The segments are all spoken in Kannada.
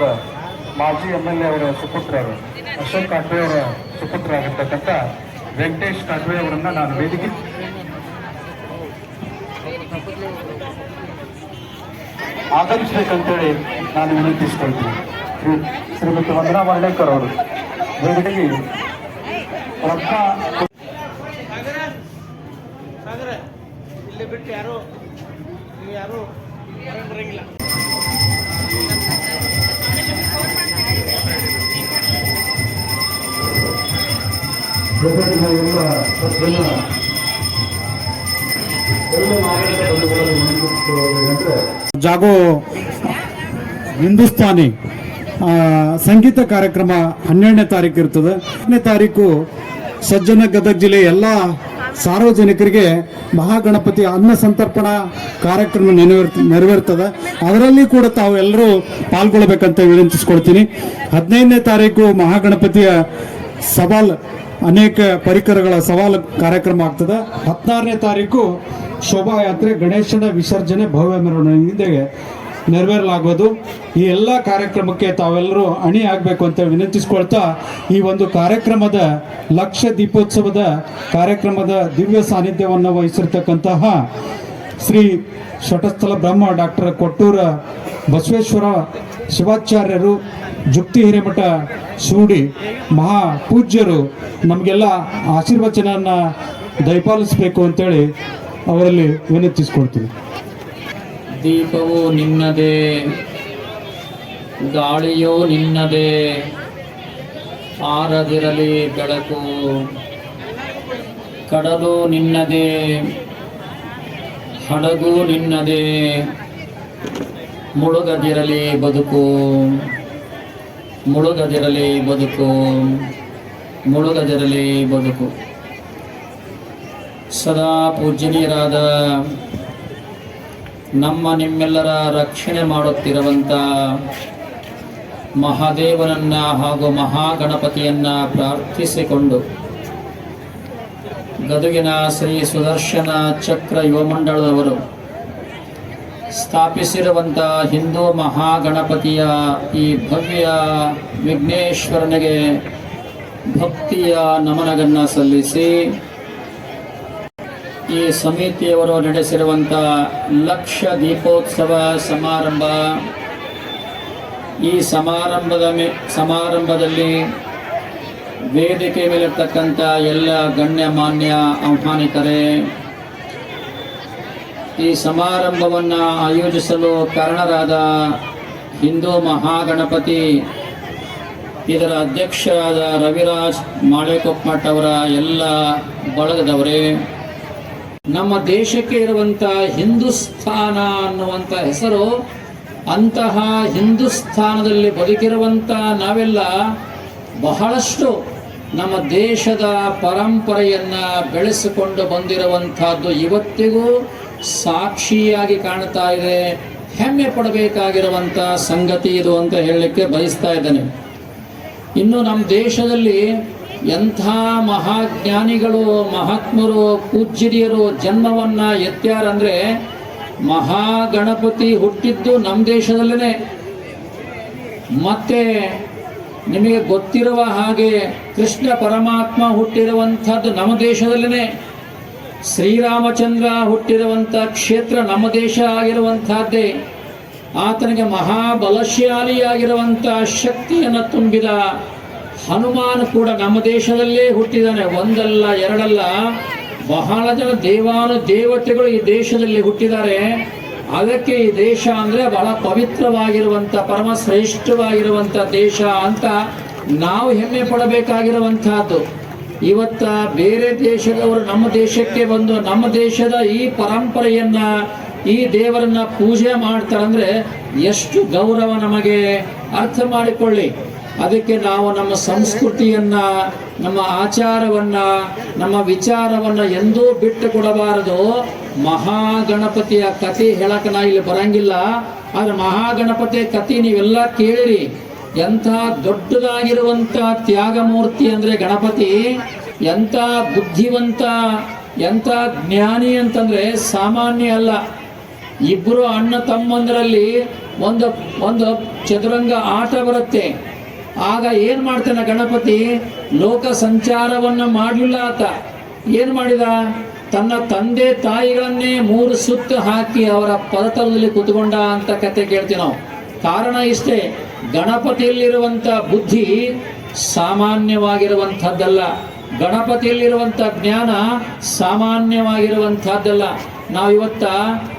ಕ್ಷೇತ್ರದ ಮಾಜಿ ಎಂ ಎಲ್ ಎ ಅವರ ಸುಪುತ್ರರು ಅಶೋಕ್ ಕಾಟ್ವೆ ಅವರ ಸುಪುತ್ರ ಆಗಿರ್ತಕ್ಕಂಥ ವೆಂಕಟೇಶ್ ಕಾಟ್ವೆ ಅವರನ್ನ ನಾನು ವೇದಿಕೆ ಆಗಮಿಸ್ಬೇಕಂತೇಳಿ ನಾನು ವಿನಂತಿಸ್ಕೊಳ್ತೀನಿ ಶ್ರೀ ಶ್ರೀಮತಿ ವಂದನಾ ವರ್ಣೇಕರ್ ಅವರು ವೇದಿಕೆಗೆ ರತ್ನ ಇಲ್ಲಿ ಬಿಟ್ಟು ಯಾರು ಯಾರು ಜೊತೆಗಿನ ಎಲ್ಲ ವಿನಂತಿಸುವುದೇನೆಂದರೆ ಜಾಗೋ ಹಿಂದೂಸ್ತಾನಿ ಸಂಗೀತ ಕಾರ್ಯಕ್ರಮ ಹನ್ನೆರಡನೇ ತಾರೀಕು ಇರ್ತದೆ. ಹತ್ತನೇ ತಾರೀಕು ಸಜ್ಜನ ಗದಗ ಜಿಲ್ಲೆಯ ಎಲ್ಲ ಸಾರ್ವಜನಿಕರಿಗೆ ಮಹಾಗಣಪತಿ ಅನ್ನ ಸಂತರ್ಪಣಾ ಕಾರ್ಯಕ್ರಮ ನೆರವೇರ್, ನೆರವೇರ್ತದೆ. ಅದರಲ್ಲಿ ಕೂಡ ತಾವು ಎಲ್ಲರೂ ಪಾಲ್ಗೊಳ್ಬೇಕಂತ ವಿನಂತಿಸ್ಕೊಳ್ತೀನಿ. ಹದಿನೈದನೇ ತಾರೀಕು ಮಹಾಗಣಪತಿಯ ಸವಾಲ್, ಅನೇಕ ಪರಿಕರಗಳ ಸವಾಲು ಕಾರ್ಯಕ್ರಮ ಆಗ್ತದೆ. ಹದಿನಾರನೇ ತಾರೀಕು ಶೋಭಾಯಾತ್ರೆ, ಗಣೇಶನ ವಿಸರ್ಜನೆ, ಭವ್ಯ ಮೆರವಣಿಗೆ. ನೆರವೇರಲಾಗೋದು ಈ ಎಲ್ಲ ಕಾರ್ಯಕ್ರಮಕ್ಕೆ ತಾವೆಲ್ಲರೂ ಅಣಿ ಆಗಬೇಕು ಅಂತ ವಿನಂತಿಸ್ಕೊಳ್ತಾ ಈ ಒಂದು ಕಾರ್ಯಕ್ರಮದ ಲಕ್ಷ ದೀಪೋತ್ಸವದ ಕಾರ್ಯಕ್ರಮದ ದಿವ್ಯ ಸಾನ್ನಿಧ್ಯವನ್ನು ವಹಿಸಿರ್ತಕ್ಕಂತಹ ಶ್ರೀ ಶಟಸ್ಥಲ ಬ್ರಹ್ಮ ಡಾಕ್ಟರ್ ಕೊಟ್ಟೂರ ಬಸವೇಶ್ವರ ಶಿವಾಚಾರ್ಯರು, ಜುಕ್ತಿ ಹಿರೇಮಠ ಸೂಡಿ ಮಹಾ ಪೂಜ್ಯರು ನಮಗೆಲ್ಲ ಆಶೀರ್ವಚನವನ್ನು ದಯಪಾಲಿಸಬೇಕು ಅಂತೇಳಿ ಅವರಲ್ಲಿ ವಿನಂತಿಸ್ಕೊಳ್ತೀನಿ. ದೀಪವು ನಿನ್ನದೇ, ಗಾಳಿಯೋ ನಿನ್ನದೇ, ಆರದಿರಲಿ ಬೆಳಕು, ಕಡಲು ನಿನ್ನದೇ, ಹಡಗು ನಿನ್ನದೇ, ಮುಳುಗದಿರಲಿ ಬದುಕು ಮುಳುಗದಿರಲಿ ಬದುಕು ಮುಳುಗದಿರಲಿ ಬದುಕು. ಸದಾ ಪೂಜ್ಯನೀಯರಾದ ನಮ್ಮ ನಿಮ್ಮೆಲ್ಲರ ರಕ್ಷಣೆ ಮಾಡುತ್ತಿರುವಂಥ ಮಹಾದೇವನನ್ನ ಹಾಗೂ ಮಹಾಗಣಪತಿಯನ್ನ ಪ್ರಾರ್ಥಿಸಿಕೊಂಡು ಗದುಗಿನ ಶ್ರೀ ಸುದರ್ಶನ ಚಕ್ರ ಯುವಮಂಡಳದವರು ಸ್ಥಾಪಿಸಿರುವಂಥ ಹಿಂದೂ ಮಹಾಗಣಪತಿಯ ಈ ಭವ್ಯ ವಿಘ್ನೇಶ್ವರನಿಗೆ ಭಕ್ತಿಯ ನಮನಗಳನ್ನು ಸಲ್ಲಿಸಿ ಈ ಸಮಿತಿಯವರು ನಡೆಸಿರುವಂಥ ಲಕ್ಷ ದೀಪೋತ್ಸವ ಸಮಾರಂಭ. ಈ ಸಮಾರಂಭದ ಸಮಾರಂಭದಲ್ಲಿ ವೇದಿಕೆ ಮೇಲಿರ್ತಕ್ಕಂಥ ಎಲ್ಲ ಗಣ್ಯಮಾನ್ಯ ಆಹ್ವಾನಿತರೇ ಈ ಸಮಾರಂಭವನ್ನು ಆಯೋಜಿಸಲು ಕಾರಣರಾದ ಹಿಂದೂ ಮಹಾಗಣಪತಿ, ಇದರ ಅಧ್ಯಕ್ಷರಾದ ರವಿರಾಜ್ ಮಾಳೆಕೊಪ್ಪಮಠ್ ಅವರ ಎಲ್ಲ ಬಳಗದವರೇ ನಮ್ಮ ದೇಶಕ್ಕೆ ಇರುವಂಥ ಹಿಂದೂಸ್ಥಾನ ಅನ್ನುವಂಥ ಹೆಸರು, ಅಂತಹ ಹಿಂದೂಸ್ಥಾನದಲ್ಲಿ ಬದುಕಿರುವಂಥ ನಾವೆಲ್ಲ ಬಹಳಷ್ಟು ನಮ್ಮ ದೇಶದ ಪರಂಪರೆಯನ್ನು ಬೆಳೆಸಿಕೊಂಡು ಬಂದಿರುವಂಥದ್ದು ಇವತ್ತಿಗೂ ಸಾಕ್ಷಿಯಾಗಿ ಕಾಣ್ತಾ ಇದೆ. ಹೆಮ್ಮೆ ಪಡಬೇಕಾಗಿರುವಂಥ ಸಂಗತಿ ಇದು ಅಂತ ಹೇಳಲಿಕ್ಕೆ ಬಯಸ್ತಾ ಇದ್ದೇನೆ. ಇನ್ನು ನಮ್ಮ ದೇಶದಲ್ಲಿ ಎಂಥ ಮಹಾಜ್ಞಾನಿಗಳು, ಮಹಾತ್ಮರು, ಪೂಜ್ಯರಿಯರು ಜನ್ಮವನ್ನು ಎತ್ತಾರಂದರೆ ಮಹಾಗಣಪತಿ ಹುಟ್ಟಿದ್ದು ನಮ್ಮ ದೇಶದಲ್ಲೇ ಮತ್ತೆ ನಿಮಗೆ ಗೊತ್ತಿರುವ ಹಾಗೆ ಕೃಷ್ಣ ಪರಮಾತ್ಮ ಹುಟ್ಟಿರುವಂಥದ್ದು ನಮ್ಮ ದೇಶದಲ್ಲೇ ಶ್ರೀರಾಮಚಂದ್ರ ಹುಟ್ಟಿರುವಂಥ ಕ್ಷೇತ್ರ ನಮ್ಮ ದೇಶ ಆಗಿರುವಂಥದ್ದೇ. ಆತನಿಗೆ ಮಹಾಬಲಶಾಲಿಯಾಗಿರುವಂಥ ಶಕ್ತಿಯನ್ನು ತುಂಬಿದ ಹನುಮಾನ್ ಕೂಡ ನಮ್ಮ ದೇಶದಲ್ಲೇ ಹುಟ್ಟಿದ್ದಾನೆ ಒಂದಲ್ಲ, ಎರಡಲ್ಲ, ಬಹಳ ಜನ ದೇವಾನು ದೇವತೆಗಳು ಈ ದೇಶದಲ್ಲಿ ಹುಟ್ಟಿದ್ದಾರೆ. ಅದಕ್ಕೆ ಈ ದೇಶ ಅಂದರೆ ಬಹಳ ಪವಿತ್ರವಾಗಿರುವಂಥ ಪರಮ ಶ್ರೇಷ್ಠವಾಗಿರುವಂಥ ದೇಶ ಅಂತ ನಾವು ಹೆಮ್ಮೆ ಪಡಬೇಕಾಗಿರುವಂತಹದ್ದು ಇವತ್ತ ಬೇರೆ ದೇಶದವರು ನಮ್ಮ ದೇಶಕ್ಕೆ ಬಂದು ನಮ್ಮ ದೇಶದ ಈ ಪರಂಪರೆಯನ್ನ, ಈ ದೇವರನ್ನ ಪೂಜೆ ಮಾಡ್ತಾರಂದ್ರೆ ಎಷ್ಟು ಗೌರವ ನಮಗೆ ಅರ್ಥ ಮಾಡಿಕೊಳ್ಳಿ. ಅದಕ್ಕೆ ನಾವು ನಮ್ಮ ಸಂಸ್ಕೃತಿಯನ್ನ, ನಮ್ಮ ಆಚಾರವನ್ನ, ನಮ್ಮ ವಿಚಾರವನ್ನ ಎಂದೂ ಬಿಟ್ಟು ಕೊಡಬಾರದು. ಮಹಾಗಣಪತಿಯ ಕತೆ ಹೇಳಕ್ಕೆ ನಾ ಇಲ್ಲಿ ಬರಂಗಿಲ್ಲ. ಆದ್ರೆ ಮಹಾಗಣಪತಿಯ ಕತೆ ನೀವೆಲ್ಲ ಕೇಳಿರಿ. ಎಂಥ ದೊಡ್ಡದಾಗಿರುವಂಥ ತ್ಯಾಗಮೂರ್ತಿ ಅಂದ್ರೆ ಗಣಪತಿ, ಎಂಥ ಬುದ್ಧಿವಂತ, ಎಂಥ ಜ್ಞಾನಿ ಅಂತಂದ್ರೆ ಸಾಮಾನ್ಯ ಅಲ್ಲ. ಇಬ್ಬರು ಅಣ್ಣ ತಮ್ಮಂದರಲ್ಲಿ ಒಂದು ಒಂದು ಚದುರಂಗ ಆಟ ಬರುತ್ತೆ. ಆಗ ಏನ್ ಮಾಡ್ತಾನೆ ಗಣಪತಿ? ಲೋಕ ಸಂಚಾರವನ್ನ ಮಾಡಲಿಲ್ಲ ಆತ. ಏನ್ ಮಾಡಿದ? ತನ್ನ ತಂದೆ ತಾಯಿಗಳನ್ನೇ ಮೂರು ಸುತ್ತು ಹಾಕಿ ಅವರ ಪರತಲದಲ್ಲಿ ಕುತ್ಕೊಂಡ ಅಂತ ಕತೆ ಕೇಳ್ತೀವಿ ನಾವು. ಕಾರಣ ಇಷ್ಟೇ, ಗಣಪತಿಯಲ್ಲಿರುವಂತ ಬುದ್ಧಿ ಸಾಮಾನ್ಯವಾಗಿರುವಂಥದ್ದಲ್ಲ. ಗಣಪತಿಯಲ್ಲಿರುವಂಥ ಜ್ಞಾನ ಸಾಮಾನ್ಯವಾಗಿರುವಂಥದ್ದಲ್ಲ. ನಾವಿವತ್ತ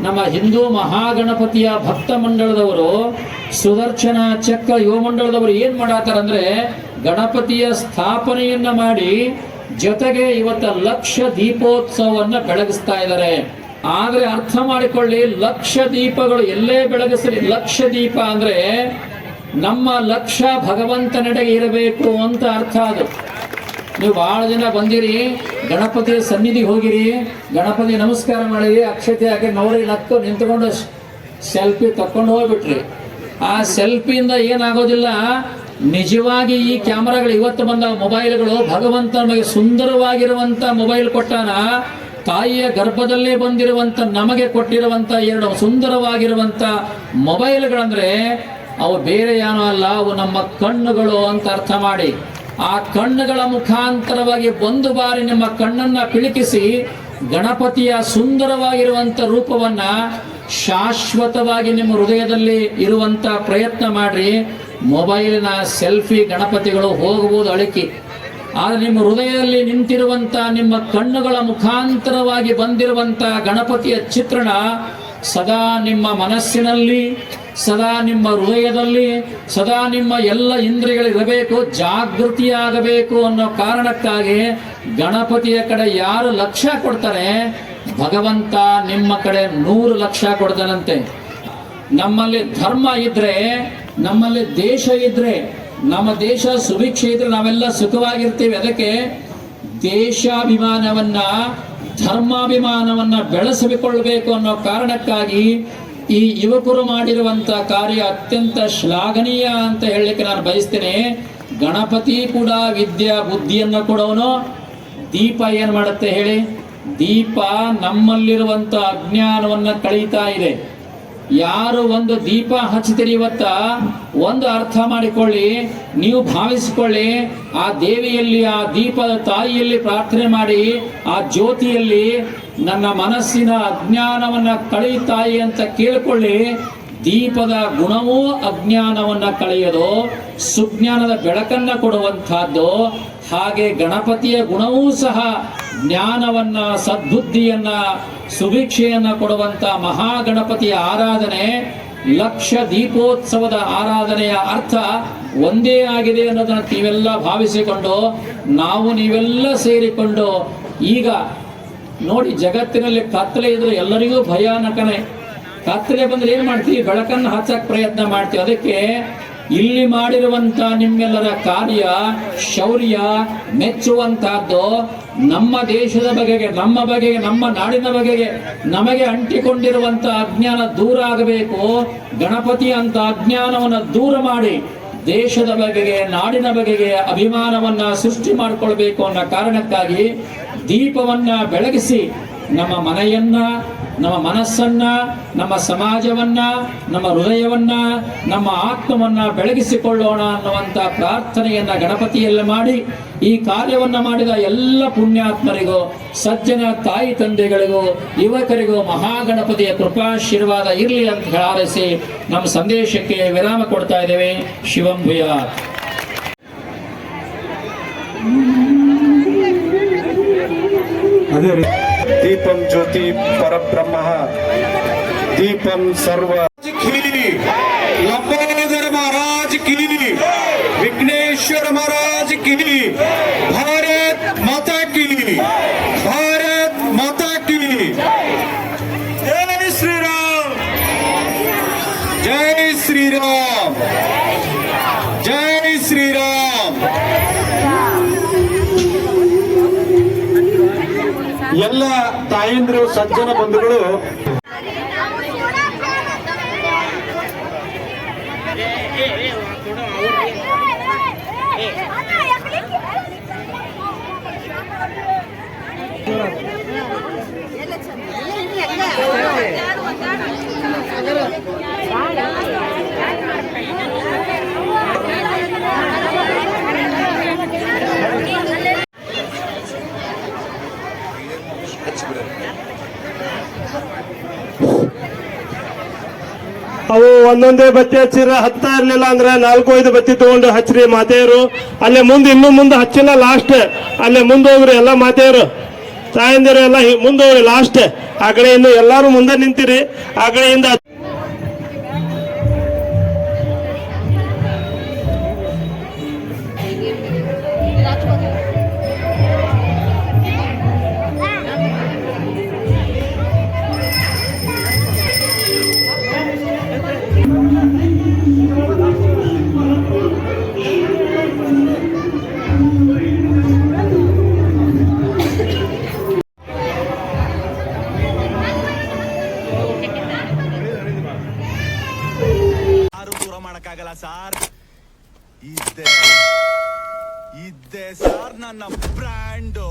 ನಮ್ಮ ಹಿಂದೂ ಮಹಾಗಣಪತಿಯ ಭಕ್ತ ಮಂಡಳದವರು ಸುದರ್ಶನ ಚಕ್ರ ಯುವ ಮಂಡಳದವರು ಏನು ಮಾಡತ್ತಾರಂದ್ರೆ ಗಣಪತಿಯ ಸ್ಥಾಪನೆಯನ್ನ ಮಾಡಿ ಜೊತೆಗೆ ಇವತ್ತ ಲಕ್ಷ ದೀಪೋತ್ಸವವನ್ನು ಬೆಳಗಿಸ್ತಾ ಇದ್ದಾರೆ. ಆದರೆ ಅರ್ಥ ಮಾಡಿಕೊಳ್ಳಿ, ಲಕ್ಷ ದೀಪಗಳು ಎಲ್ಲೇ ಬೆಳಗಿಸಲಿ, ಲಕ್ಷ ದೀಪ ಅಂದ್ರೆ ನಮ್ಮ ಲಕ್ಷ ಭಗವಂತನೆಡೆಗೆ ಇರಬೇಕು ಅಂತ ಅರ್ಥ ಅದು. ನೀವು ಭಾಳ ಜನ ಬಂದಿರಿ, ಗಣಪತಿ ಸನ್ನಿಧಿಗೆ ಹೋಗಿರಿ, ಗಣಪತಿ ನಮಸ್ಕಾರ ಮಾಡಿರಿ, ಅಕ್ಷತೆ ಹಾಕಿ ನೋಡಿ ನಕ್ಕು ನಿಂತ್ಕೊಂಡು ಸೆಲ್ಫಿ ತಕ್ಕೊಂಡು ಹೋಗ್ಬಿಟ್ರಿ. ಆ ಸೆಲ್ಫಿಯಿಂದ ಏನಾಗೋದಿಲ್ಲ, ನಿಜವಾಗಿ ಈ ಕ್ಯಾಮ್ರಾಗಳು ಇವತ್ತು ಬಂದ ಮೊಬೈಲ್ಗಳು ಭಗವಂತ ನಮಗೆ ಸುಂದರವಾಗಿರುವಂತ ಮೊಬೈಲ್ ಕೊಟ್ಟಾನ, ತಾಯಿಯ ಗರ್ಭದಲ್ಲೇ ಬಂದಿರುವಂತ, ನಮಗೆ ಕೊಟ್ಟಿರುವಂತ ಎರಡು ಸುಂದರವಾಗಿರುವಂತ ಮೊಬೈಲ್ಗಳಂದರೆ ಅವು ಬೇರೆ ಏನೋ ಅಲ್ಲ, ಅವು ನಮ್ಮ ಕಣ್ಣುಗಳು ಅಂತ ಅರ್ಥ ಮಾಡಿ. ಆ ಕಣ್ಣುಗಳ ಮುಖಾಂತರವಾಗಿ ಒಂದು ಬಾರಿ ನಿಮ್ಮ ಕಣ್ಣನ್ನ ಪಿಳಿಕಿಸಿ ಗಣಪತಿಯ ಸುಂದರವಾಗಿರುವಂತ ರೂಪವನ್ನ ಶಾಶ್ವತವಾಗಿ ನಿಮ್ಮ ಹೃದಯದಲ್ಲಿ ಇರುವಂತ ಪ್ರಯತ್ನ ಮಾಡ್ರಿ. ಮೊಬೈಲಿನ ಸೆಲ್ಫಿ ಗಣಪತಿಗಳು ಹೋಗಬಹುದು ಅಳಿಕೆ. ಆದರೆ ನಿಮ್ಮ ಹೃದಯದಲ್ಲಿ ನಿಂತಿರುವಂತ ನಿಮ್ಮ ಕಣ್ಣುಗಳ ಮುಖಾಂತರವಾಗಿ ಬಂದಿರುವಂತ ಗಣಪತಿಯ ಚಿತ್ರಣ ಸದಾ ನಿಮ್ಮ ಮನಸ್ಸಿನಲ್ಲಿ ಸದಾ ನಿಮ್ಮ ಹೃದಯದಲ್ಲಿ, ಸದಾ ನಿಮ್ಮ ಎಲ್ಲ ಇಂದ್ರಿಯಗಳಿರಬೇಕು, ಜಾಗೃತಿಯಾಗಬೇಕು ಅನ್ನೋ ಕಾರಣಕ್ಕಾಗಿ ಗಣಪತಿಯ ಕಡೆ ಯಾರು ಲಕ್ಷ್ಯ ಕೊಡ್ತಾರೆ, ಭಗವಂತ ನಿಮ್ಮ ಕಡೆ ನೂರು ಲಕ್ಷ ಕೊಡ್ತಾನಂತೆ ನಮ್ಮಲ್ಲಿ ಧರ್ಮ ಇದ್ರೆ, ನಮ್ಮಲ್ಲಿ ದೇಶ ಇದ್ರೆ, ನಮ್ಮ ದೇಶ ಸುಭಿಕ್ಷೆ ಇದ್ರೆ ನಾವೆಲ್ಲ ಸುಖವಾಗಿರ್ತೀವಿ. ಅದಕ್ಕೆ ದೇಶಾಭಿಮಾನವನ್ನ, ಧರ್ಮಾಭಿಮಾನವನ್ನ ಬೆಳೆಸಿಕೊಳ್ಳಬೇಕು ಅನ್ನೋ ಕಾರಣಕ್ಕಾಗಿ ಈ ಯುವಕರು ಮಾಡಿರುವಂಥ ಕಾರ್ಯ ಅತ್ಯಂತ ಶ್ಲಾಘನೀಯ ಅಂತ ಹೇಳಲಿಕ್ಕೆ ನಾನು ಬಯಸ್ತೇನೆ. ಗಣಪತಿ ಕೂಡ ವಿದ್ಯಾ ಬುದ್ಧಿಯನ್ನು ಕೊಡೋನು. ದೀಪ ಏನು ಮಾಡುತ್ತೆ ಹೇಳಿ? ದೀಪ ನಮ್ಮಲ್ಲಿರುವಂತ ಅಜ್ಞಾನವನ್ನ ಕಳೀತಾ ಇದೆ. ಯಾರು ಒಂದು ದೀಪ ಹಚ್ಚಿತೀರಿ ಇವತ್ತ ಒಂದು ಅರ್ಥ ಮಾಡಿಕೊಳ್ಳಿ, ನೀವು ಭಾವಿಸಿಕೊಳ್ಳಿ, ಆ ದೇವಿಯಲ್ಲಿ, ಆ ದೀಪದ ತಾಯಿಯಲ್ಲಿ ಪ್ರಾರ್ಥನೆ ಮಾಡಿ, ಆ ಜ್ಯೋತಿಯಲ್ಲಿ ನನ್ನ ಮನಸ್ಸಿನ ಅಜ್ಞಾನವನ್ನ ಕಳಿ ತಾಯಿ ಅಂತ ಕೇಳಿಕೊಳ್ಳಿ. ದೀಪದ ಗುಣವೂ ಅಜ್ಞಾನವನ್ನ ಕಳೆಯೋದು, ಸುಜ್ಞಾನದ ಬೆಳಕನ್ನ ಕೊಡುವಂತಹದ್ದು ಹಾಗೆ ಗಣಪತಿಯ ಗುಣವೂ ಸಹ ಜ್ಞಾನವನ್ನ, ಸದ್ಬುದ್ಧಿಯನ್ನ, ಸುಭಿಕ್ಷೆಯನ್ನ ಕೊಡುವಂತ ಮಹಾಗಣಪತಿಯ ಆರಾಧನೆ, ಲಕ್ಷ ದೀಪೋತ್ಸವದ ಆರಾಧನೆಯ ಅರ್ಥ ಒಂದೇ ಆಗಿದೆ ಅನ್ನೋದನ್ನ ನೀವೆಲ್ಲ ಭಾವಿಸಿಕೊಂಡು, ನಾವು ನೀವೆಲ್ಲ ಸೇರಿಕೊಂಡು, ಈಗ ನೋಡಿ ಜಗತ್ತಿನಲ್ಲಿ ಕತ್ತಲೆ ಇದ್ರೆ ಎಲ್ಲರಿಗೂ ಭಯಾನಕನೇ. ಕತ್ತಲೆ ಬಂದ್ರೆ ಏನ್ ಮಾಡ್ತೀವಿ ಬೆಳಕನ್ನು ಹಚ್ಚಕ್ ಪ್ರಯತ್ನ ಮಾಡ್ತೀವಿ. ಅದಕ್ಕೆ ಇಲ್ಲಿ ಮಾಡಿರುವಂತ ನಿಮ್ಮೆಲ್ಲರ ಕಾರ್ಯ ಶೌರ್ಯ ಮೆಚ್ಚುವಂತಹದ್ದು ನಮ್ಮ ದೇಶದ ಬಗೆಗೆ, ನಮ್ಮ ಬಗೆಗೆ, ನಮ್ಮ ನಾಡಿನ ಬಗೆಗೆ ನಮಗೆ ಅಂಟಿಕೊಂಡಿರುವಂತ ಅಜ್ಞಾನ ದೂರ ಆಗಬೇಕು. ಗಣಪತಿ ಅಂತ ಅಜ್ಞಾನವನ್ನು ದೂರ ಮಾಡಿ ದೇಶದ ಬಗೆಗೆ, ನಾಡಿನ ಬಗೆಗೆ ಅಭಿಮಾನವನ್ನ ಸೃಷ್ಟಿ ಮಾಡಿಕೊಳ್ಬೇಕು ಅನ್ನೋ ಕಾರಣಕ್ಕಾಗಿ ದೀಪವನ್ನ ಬೆಳಗಿಸಿ ನಮ್ಮ ಮನೆಯನ್ನ, ನಮ್ಮ ಮನಸ್ಸನ್ನ, ನಮ್ಮ ಸಮಾಜವನ್ನ, ನಮ್ಮ ಹೃದಯವನ್ನ, ನಮ್ಮ ಆತ್ಮವನ್ನ ಬೆಳಗಿಸಿಕೊಳ್ಳೋಣ ಅನ್ನುವಂತ ಪ್ರಾರ್ಥನೆಯನ್ನ ಗಣಪತಿಯಲ್ಲಿ ಮಾಡಿ, ಈ ಕಾರ್ಯವನ್ನ ಮಾಡಿದ ಎಲ್ಲ ಪುಣ್ಯಾತ್ಮರಿಗೂ, ಸಜ್ಜನ ತಾಯಿ ತಂದೆಗಳಿಗೂ, ಯುವಕರಿಗೂ ಮಹಾಗಣಪತಿಯ ಕೃಪಾಶೀರ್ವಾದ ಇರಲಿ ಅಂತ ಹಾರೈಸಿ ನಮ್ಮ ಸಂದೇಶಕ್ಕೆ ವಿರಾಮ ಕೊಡ್ತಾ ಇದ್ದೇವೆ. दीपम ज्योति पर ब्रह्म दीपम सर्व लंबोदर महाराज की विघ्नेश्वर महाराज की भारत माता की भारत माता की जय श्री राम जय श्री राम जय श्री राम ಎಲ್ಲ ತಾಯಂದ್ರು ಸಜ್ಜನ ಬಂಧುಗಳು ಅವು ಒಂದೊಂದೇ ಬತ್ತಿ ಹಚ್ಚಿರ ಹತ್ತಾ ಇರ್ಲಿಲ್ಲ ಅಂದ್ರೆ ನಾಲ್ಕು, ಐದು ಬತ್ತಿ ತಗೊಂಡು ಹಚ್ಚ್ರಿ ಮಾತೆಯರು. ಅಲ್ಲೇ ಮುಂದೆ, ಇನ್ನು ಮುಂದೆ ಹಚ್ಚಿಲ್ಲ ಲಾಸ್ಟ್ ಅಲ್ಲೇ ಮುಂದೆ ಹೋಗ್ರಿ ಎಲ್ಲ ಮಾತೆಯರು. ತಾಯಂದಿರು ಎಲ್ಲ ಮುಂದೆ ಹೋಗ್ರಿ ಲಾಸ್ಟ್ ಆ ಕಡೆಯಿಂದ ಎಲ್ಲಾರು ಮುಂದೆ ನಿಂತಿರಿ. ಆ ಕಡೆಯಿಂದ ನನ್ನ ಬ್ರ್ಯಾಂಡು